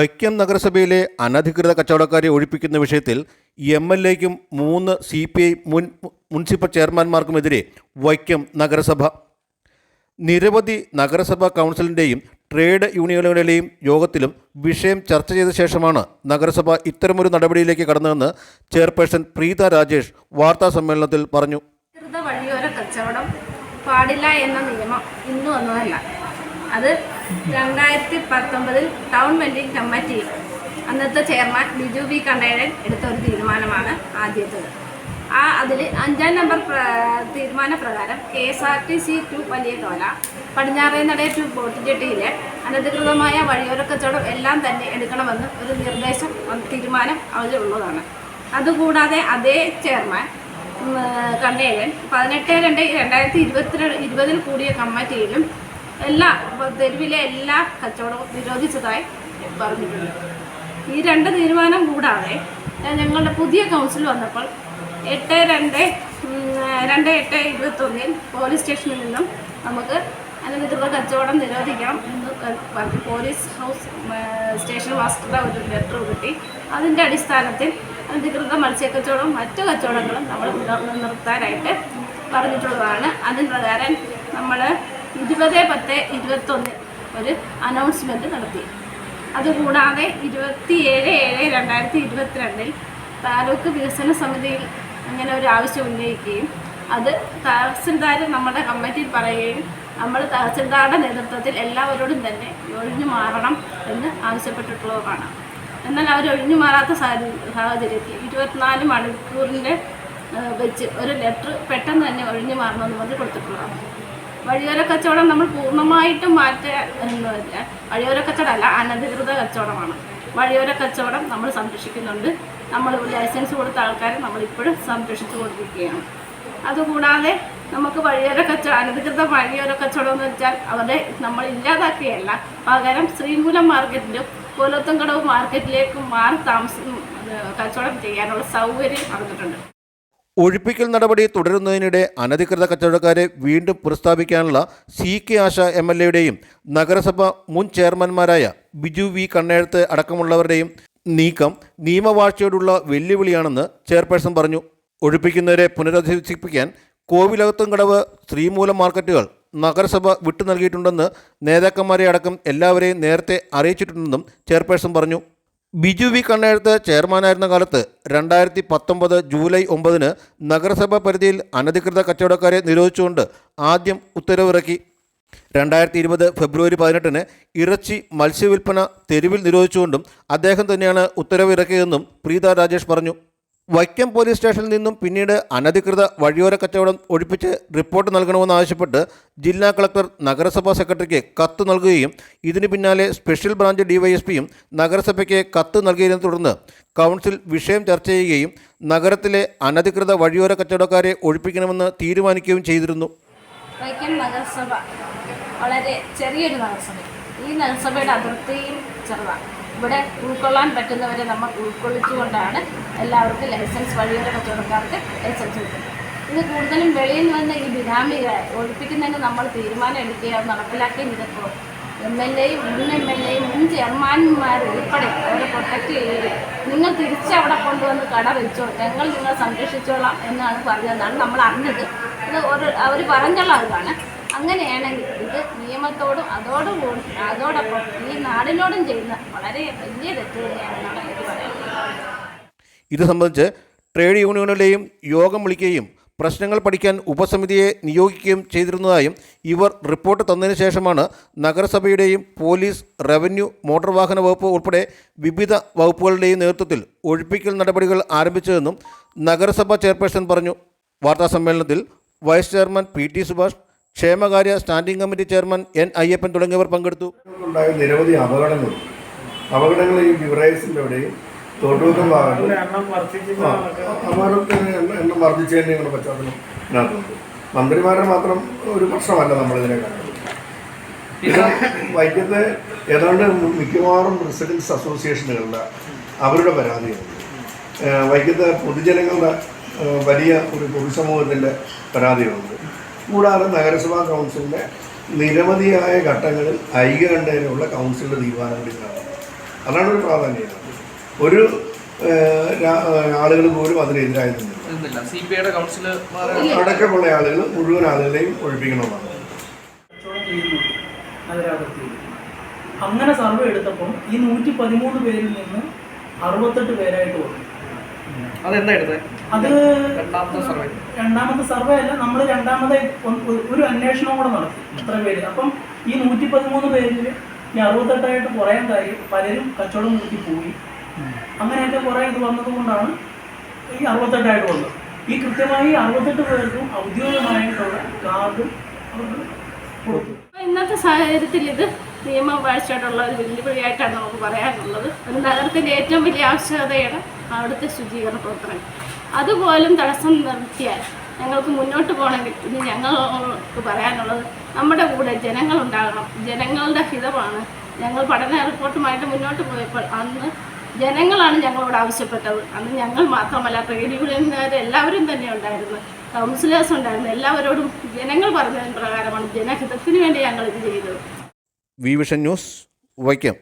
വൈക്കം നഗരസഭയിലെ അനധികൃത കച്ചവടക്കാരെ ഒഴിപ്പിക്കുന്ന വിഷയത്തിൽ എം എൽ എക്കും മൂന്ന് സി പി ഐ മുൻ മുനിസിപ്പൽ ചെയർമാൻമാർക്കുമെതിരെ വൈക്കം നഗരസഭ. നിരവധി നഗരസഭാ കൗൺസിലിന്റെയും ട്രേഡ് യൂണിയനുകളുടെയും യോഗത്തിലും വിഷയം ചർച്ച ചെയ്ത ശേഷമാണ് നഗരസഭ ഇത്തരമൊരു നടപടിയിലേക്ക് കടന്നതെന്ന് ചെയർപേഴ്സൺ പ്രീത രാജേഷ് വാർത്താ സമ്മേളനത്തിൽ പറഞ്ഞു. വഴിയോര കച്ചവടം പാടില്ല എന്ന നിയമം ഇന്ന് വന്നതല്ല. അത് രണ്ടായിരത്തി പത്തൊമ്പതിൽ ടൗൺ വെൻഡിംഗ് കമ്മിറ്റി അന്നത്തെ ചെയർമാൻ ബിജു ബി കണ്ടേരൻ എടുത്ത ഒരു തീരുമാനമാണ് ആദ്യത്തേത്. ആ അതിൽ അഞ്ചാം നമ്പർ തീരുമാന തീരുമാനപ്രകാരം K S R T C to വലിയ തോല പടിഞ്ഞാറേ നടയ ടു ബോട്ടുജെട്ടിയിലെ അനധികൃതമായ വഴിയോര കച്ചവടം എല്ലാം തന്നെ എടുക്കണമെന്ന് ഒരു നിർദ്ദേശം തീരുമാനം അതിലുള്ളതാണ് അതുകൂടാതെ അതേ ചെയർമാൻ കണ്ണേഴൻ പതിനെട്ട് രണ്ട് രണ്ടായിരത്തി ഇരുപത്തി ഇരുപതിൽ കൂടിയ കമ്മിറ്റിയിലും എല്ലാ തെരുവിലെ എല്ലാ കച്ചവടവും നിരോധിച്ചതായി പറഞ്ഞിട്ടുണ്ട്. ഈ രണ്ട് തീരുമാനം കൂടാതെ ഞങ്ങളുടെ പുതിയ കൗൺസിൽ വന്നപ്പോൾ എട്ട് രണ്ട് രണ്ട് എട്ട് ഇരുപത്തൊന്നിൽ പോലീസ് സ്റ്റേഷനിൽ നിന്നും നമുക്ക് അനധികൃത കച്ചവടം നിരോധിക്കണം എന്ന് പറഞ്ഞു പോലീസ് ഹൗസ് സ്റ്റേഷൻ മാസ്റ്ററുടെ ഒരു ലെറ്റർ കിട്ടി അതിന്റെ അടിസ്ഥാനത്തിൽ അനധികൃത മത്സ്യക്കച്ചവടവും മറ്റു കച്ചവടങ്ങളും നമ്മൾ നിർ- നിർത്താനായിട്ട് പറഞ്ഞിട്ടുള്ളതാണ്. അതിന് പ്രകാരം നമ്മൾ ഇരുപത് പത്ത് ഇരുപത്തൊന്ന് ഒരു അനൗൺസ്മെന്റ് നടത്തി. അതുകൂടാതെ ഇരുപത്തി ഏഴ് ഏഴ് രണ്ടായിരത്തി ഇരുപത്തിരണ്ടിൽ താലൂക്ക് വികസന സമിതിയിൽ അങ്ങനെ ഒരു ആവശ്യം ഉന്നയിക്കുകയും അത് തഹസിൽദാർ നമ്മുടെ കമ്മിറ്റിയിൽ പറയുകയും നമ്മൾ തഹസിൽദാരുടെ നേതൃത്വത്തിൽ എല്ലാവരോടും തന്നെ ഒഴിഞ്ഞു മാറണം എന്ന് ആവശ്യപ്പെട്ടിട്ടുള്ളതാണ് എന്നാൽ അവർ ഒഴിഞ്ഞു മാറാത്ത സാഹചര്യ- സാഹചര്യത്തിൽ ഇരുപത്തിനാല് മണിക്കൂറിന്റെ വെച്ച് ഒരു ലെറ്റർ പെട്ടെന്ന് തന്നെ ഒഴിഞ്ഞു മാറണമെന്ന് പറഞ്ഞ് കൊടുത്തിട്ടുള്ളതാണ്. വഴിയോര കച്ചവടം നമ്മൾ പൂർണമായിട്ടും മാറ്റുക എന്നല്ല വഴിയോര കച്ചവടമല്ല അനധികൃത കച്ചവടമാണ്. വഴിയോര കച്ചവടം നമ്മൾ സംരക്ഷിക്കുന്നുണ്ട്. നമ്മൾ ലൈസൻസ് കൊടുത്ത ആൾക്കാരെ നമ്മളിപ്പോഴും സംരക്ഷിച്ചു കൊടുത്തിരിക്കുകയാണ് അതുകൂടാതെ നമുക്ക് വഴിയോര കച്ചവടം അനധികൃത വഴിയോര കച്ചവടം എന്ന് വെച്ചാൽ അവരെ നമ്മൾ ഇല്ലാതാക്കുകയല്ല. പകരം ശ്രീമൂലം മാർക്കറ്റിലും കോലത്തുംകടവ് മാർക്കറ്റിലേക്കും മാറി താമസം കച്ചവടം ചെയ്യാനുള്ള സൗകര്യം നടന്നിട്ടുണ്ട്. ഒഴിപ്പിക്കൽ നടപടി തുടരുന്നതിനിടെ അനധികൃത കച്ചവടക്കാരെ വീണ്ടും പുനഃസ്ഥാപിക്കാനുള്ള C K Asha M L എയുടെയും നഗരസഭ മുൻ ചെയർമാൻമാരായ ബിജു വി കണ്ണേഴത്ത് അടക്കമുള്ളവരുടെയും നീക്കം നിയമവാഴ്ചയോടുള്ള വെല്ലുവിളിയാണെന്ന് ചെയർപേഴ്സൺ പറഞ്ഞു. ഒഴിപ്പിക്കുന്നവരെ പുനരധിവസിപ്പിക്കാൻ കോവിലകത്തുംകടവ് ശ്രീമൂലം മാർക്കറ്റുകൾ നഗരസഭ വിട്ടു നൽകിയിട്ടുണ്ടെന്ന് നേതാക്കന്മാരെ അടക്കം എല്ലാവരെയും നേരത്തെ അറിയിച്ചിട്ടുണ്ടെന്നും ചെയർപേഴ്സൺ പറഞ്ഞു. ബിജു വി കണ്ണേഴത്ത് ചെയർമാനായിരുന്ന കാലത്ത് രണ്ടായിരത്തി പത്തൊമ്പത് ജൂലൈ ഒമ്പതിന് നഗരസഭാ പരിധിയിൽ അനധികൃത കച്ചവടക്കാരെ നിരോധിച്ചുകൊണ്ട് ആദ്യം ഉത്തരവിറക്കി. രണ്ടായിരത്തി ഇരുപത് ഫെബ്രുവരി പതിനെട്ടിന് ഇറച്ചി മത്സ്യവില്പന തെരുവിൽ നിരോധിച്ചുകൊണ്ടും അദ്ദേഹം തന്നെയാണ് ഉത്തരവിറക്കിയതെന്നും പ്രീത രാജേഷ് പറഞ്ഞു. വൈക്കം പോലീസ് സ്റ്റേഷനിൽ നിന്നും പിന്നീട് അനധികൃത വഴിയോര കച്ചവടം ഒഴിപ്പിച്ച് റിപ്പോർട്ട് നൽകണമെന്നാവശ്യപ്പെട്ട് ജില്ലാ കളക്ടർ നഗരസഭാ സെക്രട്ടറിക്ക് കത്ത് നൽകുകയും ഇതിനു പിന്നാലെ സ്പെഷ്യൽ ബ്രാഞ്ച് ഡിവൈഎസ്പിയും നഗരസഭയ്ക്ക് കത്ത് നൽകിയതിനെ തുടർന്ന് കൗൺസിൽ വിഷയം ചർച്ച ചെയ്യുകയും നഗരത്തിലെ അനധികൃത വഴിയോര കച്ചവടക്കാരെ ഒഴിപ്പിക്കണമെന്ന് തീരുമാനിക്കുകയും ചെയ്തിരുന്നു. വൈക്കം നഗരസഭ വളരെ ചെറിയൊരു നഗരസഭ. ഈ നഗരസഭയുടെ അതിർത്തിയും ചെറുതാണ്. ഇവിടെ ഉൾക്കൊള്ളാൻ പറ്റുന്നവരെ നമ്മൾ ഉൾക്കൊള്ളിച്ചുകൊണ്ടാണ് എല്ലാവർക്കും ലൈസൻസ് വഴിയുള്ള കച്ചവടക്കാർക്ക് ലൈസൻസ് കിട്ടുന്നത് ഇത് കൂടുതലും വെളിയിൽ നിന്ന് ഈ ബിനാമികളെ ഒഴിപ്പിക്കുന്നതിന് നമ്മൾ തീരുമാനം എടുക്കുകയോ നടപ്പിലാക്കുകയും ചെയ്തപ്പോൾ എം എൽ എയും മുൻ എം എൽ എയും മുൻ ചെയർമാൻമാർ ഉൾപ്പെടെ അവരെ പ്രൊട്ടക്റ്റ് ചെയ്യുകയും നിങ്ങൾ തിരിച്ച് അവിടെ കൊണ്ടുവന്ന് കട വെച്ചോ ഞങ്ങൾ നിങ്ങളെ സംരക്ഷിച്ചോളാം എന്നാണ് പറഞ്ഞതെന്നാണ് നമ്മൾ അറിഞ്ഞത്. ഇത് ഒരു അവർ പറഞ്ഞുള്ള അറിവാണ്. അങ്ങനെയാണെങ്കിൽ ഇത് നിയമത്തോടും അതോടും കൂടി അതോടൊപ്പം ഈ നാടിനോടും ചെയ്യുന്ന വളരെ വലിയ തെറ്റ് തന്നെയാണെന്നാണ് ഇത് സംബന്ധിച്ച് ട്രേഡ് യൂണിയനുകളെയും യോഗം വിളിക്കുകയും പ്രശ്നങ്ങൾ പഠിക്കാൻ ഉപസമിതിയെ നിയോഗിക്കുകയും ചെയ്തിരുന്നതായും ഇവർ റിപ്പോർട്ട് തന്നതിന് ശേഷമാണ് നഗരസഭയുടെയും പോലീസ് റവന്യൂ മോട്ടോർ വാഹന വകുപ്പ് ഉൾപ്പെടെ വിവിധ വകുപ്പുകളുടെയും നേതൃത്വത്തിൽ ഒഴിപ്പിക്കൽ നടപടികൾ ആരംഭിച്ചതെന്നും നഗരസഭ ചെയർപേഴ്സൺ പറഞ്ഞു. വാർത്താസമ്മേളനത്തിൽ vice chairman P T Subhash ക്ഷേമകാര്യ standing committee chairman N Ayyappan തുടങ്ങിയവർ പങ്കെടുത്തു. ഉണ്ടായ നിരവധി അപകടങ്ങൾ. അപകടങ്ങൾ ഈ ബിവറേജിന്റെ അവിടെയും തൊടുവക്കം ഭാഗത്ത് എണ്ണം അപകടത്തിന് വർദ്ധിച്ചതിന്റെ കൂടെ പശ്ചാത്തലം ഇതിനകത്തുണ്ട് മന്ത്രിമാരെ മാത്രം ഒരു പ്രശ്നമല്ല നമ്മളിതിനെ കാണുന്നത്. ഇത് വൈക്കത്തെ ഏതാണ്ട് മിക്കവാറും റെസിഡൻസ് അസോസിയേഷനുകളുടെ അവരുടെ പരാതിയാണ്. വൈദ്യത്തെ വൈക്കത്തെ പൊതുജനങ്ങളുടെ വലിയ ഒരു പൊതുസമൂഹത്തിന്റെ പരാതികളുണ്ട് കൂടാതെ നഗരസഭാ കൗൺസിലിന്റെ നിരവധിയായ ഘട്ടങ്ങളിൽ ഐക്യകണ്ഠേനയുള്ള കൗൺസിലിന്റെ തീരുമാനങ്ങളിലാണ് അതാണ് ഒരു പ്രാധാന്യം. ഒരു ആളുകൾ പോലും അതിനെതിരായി നിന്നില്ല. അടക്കമുള്ള ആളുകൾ മുഴുവൻ ആളുകളെയും ഒഴിപ്പിക്കണമെന്നാണ്. അങ്ങനെ സർവേ എടുത്തപ്പോൾ ഈ നൂറ്റി പതിമൂന്ന് പേരിൽ നിന്ന് അറുപത്തെട്ട് പേരായിട്ട് വന്നു. അതെന്താ എടുത്തത് അത് രണ്ടാമത്തെ സർവേ. രണ്ടാമത്തെ സർവേ അല്ല നമ്മൾ രണ്ടാമത് ഒരു അന്വേഷണം കൂടെ നടത്തി. ഇത്ര പേര്. അപ്പം ഈ നൂറ്റി പതിമൂന്ന് പേരിൽ ഈ അറുപത്തെട്ടായിട്ട് കുറയാൻ കാര്യം പലരും കച്ചവടം നിർത്തി പോയി. അങ്ങനെയൊക്കെ കുറേ ഇത് വന്നത് കൊണ്ടാണ് ഈ അറുപത്തെട്ടായിട്ട് വന്നത്. ഈ കൃത്യമായി അറുപത്തെട്ട് പേർക്കും ഔദ്യോഗികമായിട്ടുള്ള കാർഡ് കൊടുത്തു. ഇന്നത്തെ സാഹചര്യത്തിൽ ഇത് നിയമവാഴ്ചയായിട്ടുള്ള ഒരു വെല്ലുവിളിയായിട്ടാണ് നമുക്ക് പറയാനുള്ളത്. ഒരു നഗരത്തിന്റെ ഏറ്റവും വലിയ ആവശ്യകതയാണ് അവിടുത്തെ ശുചീകരണ പ്രവർത്തനം അതുപോലും തടസ്സം നിർത്തിയാൽ ഞങ്ങൾക്ക് മുന്നോട്ട് പോകണമെങ്കിൽ ഇത് ഞങ്ങൾക്ക് പറയാനുള്ളത് നമ്മുടെ കൂടെ ജനങ്ങളുണ്ടാകണം ജനങ്ങളുടെ ഹിതമാണ്. ഞങ്ങൾ പഠന റിപ്പോർട്ടുമായിട്ട് മുന്നോട്ട് പോയപ്പോൾ അന്ന് ജനങ്ങളാണ് ഞങ്ങളോട് ആവശ്യപ്പെട്ടത്. അന്ന് ഞങ്ങൾ മാത്രമല്ല ട്രേഡ് യൂണിയൻകാർ എല്ലാവരും തന്നെ ഉണ്ടായിരുന്നു. കൗൺസിലേഴ്സ് ഉണ്ടായിരുന്നു. എല്ലാവരോടും ജനങ്ങൾ പറഞ്ഞതിന് പ്രകാരമാണ് ജനഹിതത്തിന് വേണ്ടി ഞങ്ങൾ ഇത് ചെയ്തത്. V vision news Vaikom.